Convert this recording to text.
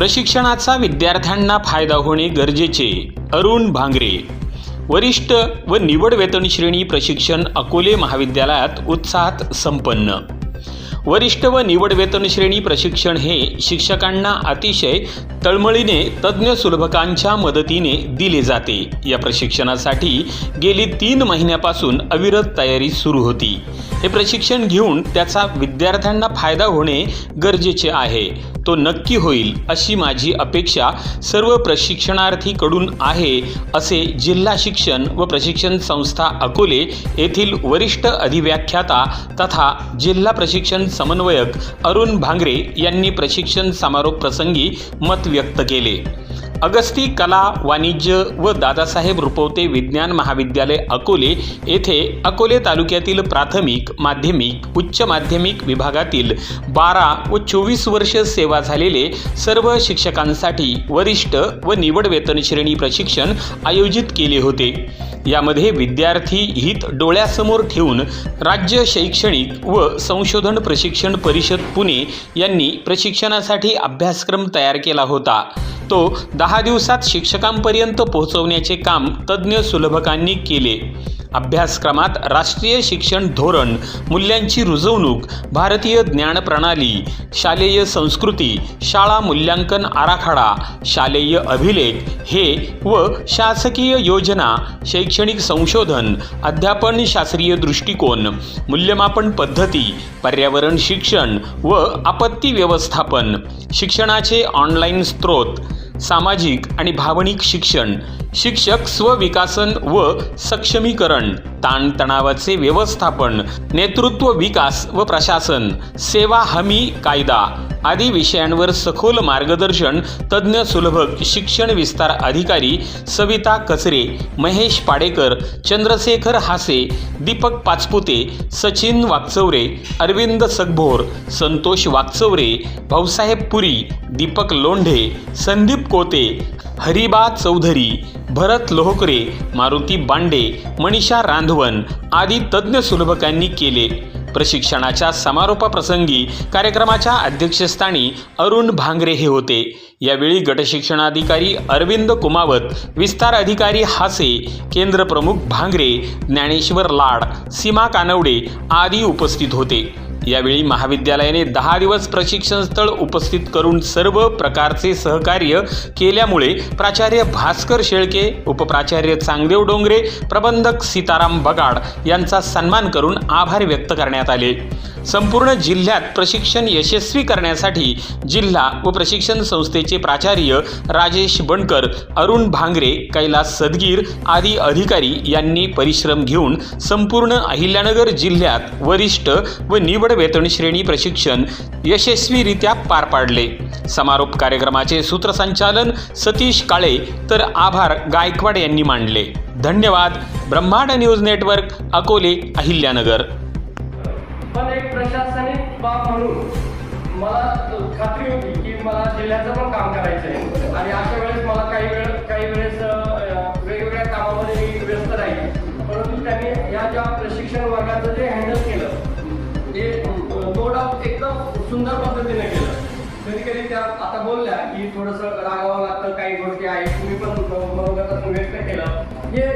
प्रशिक्षणाचा विद्यार्थ्यांना फायदा होणे गरजेचे. अरुण भांगरे वरिष्ठ व निवड वेतन श्रेणी प्रशिक्षण अकोले महाविद्यालयात उत्साहात संपन्न. वरिष्ठ व निवड वेतन श्रेणी प्रशिक्षण हे शिक्षकांना अतिशय तळमळीने तज्ज्ञ सुलभकांच्या मदतीने दिले जाते. या प्रशिक्षणासाठी गेली तीन महिन्यापासून अविरत तयारी सुरू होती. हे प्रशिक्षण घेऊन त्याचा विद्यार्थ्यांना फायदा होणे गरजेचे आहे. तो नक्की होईल अशी माझी अपेक्षा सर्व प्रशिक्षणार्थीकडून आहे असे जिल्हा शिक्षण व प्रशिक्षण संस्था अकोले येथील वरिष्ठ अधिव्याख्याता तथा जिल्हा प्रशिक्षण समन्वयक अरुण भांगरे यांनी प्रशिक्षण समारोप प्रसंगी मत व्यक्त केले. अगस्ती कला वाणिज्य व दादासाहेब रुपवते विज्ञान महाविद्यालय अकोले येथे अकोले तालुक्यातील प्राथमिक माध्यमिक उच्च माध्यमिक विभागातील बारा व चोवीस वर्ष सेवा झालेले सर्व शिक्षकांसाठी वरिष्ठ व निवड वेतन श्रेणी प्रशिक्षण आयोजित केले होते. यामध्ये विद्यार्थी हित डोळ्यासमोर ठेवून राज्य शैक्षणिक व संशोधन प्रशिक्षण परिषद पुणे यांनी प्रशिक्षणासाठी अभ्यासक्रम तयार केला होता. तो दहा दिवसात शिक्षकांपर्यंत पोहोचवण्याचे काम तज्ज्ञ सुलभकांनी केले. अभ्यासक्रमात राष्ट्रीय शिक्षण धोरण मूल्यांची रुजवणूक भारतीय ज्ञान प्रणाली शालेय संस्कृती शाळा मूल्यांकन आराखडा शालेय अभिलेख हे व शासकीय योजना शैक्षणिक संशोधन अध्यापन शास्त्रीय दृष्टिकोन मूल्यमापन पद्धती पर्यावरण शिक्षण व आपत्ती व्यवस्थापन शिक्षणाचे ऑनलाईन स्त्रोत सामाजिक आणि भावनिक शिक्षण शिक्षक स्वविकासन व सक्षमीकरण ताणतणावाचे व्यवस्थापन नेतृत्व विकास व प्रशासन सेवा हमी कायदा आदी विषयांवर सखोल मार्गदर्शन तज्ज्ञ सुलभक शिक्षण विस्तार अधिकारी सविता कचरे महेश पाडेकर चंद्रशेखर हासे दीपक पाचपुते सचिन वाकचौरे अरविंद सगभोर संतोष वाकचौरे भाऊसाहेब पुरी दीपक लोंढे संदीप कोते हरिबा चौधरी भरत लोहकरे मारुती बांडे मनीषा रांधवन आदी तज्ज्ञ सुलभकांनी केले. प्रशिक्षणाच्या समारोपाप्रसंगी कार्यक्रमाच्या अध्यक्षस्थानी अरुण भांगरे हे होते. यावेळी गटशिक्षणाधिकारी अरविंद कुमावत विस्तार अधिकारी हासे केंद्र प्रमुख भांगरे ज्ञानेश्वर लाड सीमा कानवडे आदी उपस्थित होते. यावेळी महाविद्यालयाने दहा दिवस प्रशिक्षण स्थळ उपस्थित करून सर्व प्रकारचे सहकार्य केल्यामुळे प्राचार्य भास्कर शेळके उपप्राचार्य चांगदेव डोंगरे प्रबंधक सीताराम बगाड यांचा सन्मान करून आभार व्यक्त करण्यात आले. संपूर्ण जिल्ह्यात प्रशिक्षण यशस्वी करण्यासाठी जिल्हा व प्रशिक्षण संस्थेचे प्राचार्य राजेश बनकर अरुण भांगरे कैलास सदगीर आदी अधिकारी यांनी परिश्रम घेऊन संपूर्ण अहिल्यानगर जिल्ह्यात वरिष्ठ व निवड वेतन श्रेणी प्रशिक्षण यशस्वीरित्या पार पाडले. समारोप कार्यक्रमाचे सूत्रसंचालन सतीश काळे तर आभार गायकवाड यांनी मांडले. धन्यवाद. ब्रह्मांड न्यूज नेटवर्क अकोले अहिल्यानगर. पण एक प्रशासनिक बाब म्हणून मला खात्री होती की मला जिल्ह्याचं पण काम करायचं आहे आणि कधी त्या आता बोलल्या की थोडंसं रागावं लागतं काही गोष्टी आहेत. तुम्ही पण बरोबर व्यक्त केलं. हे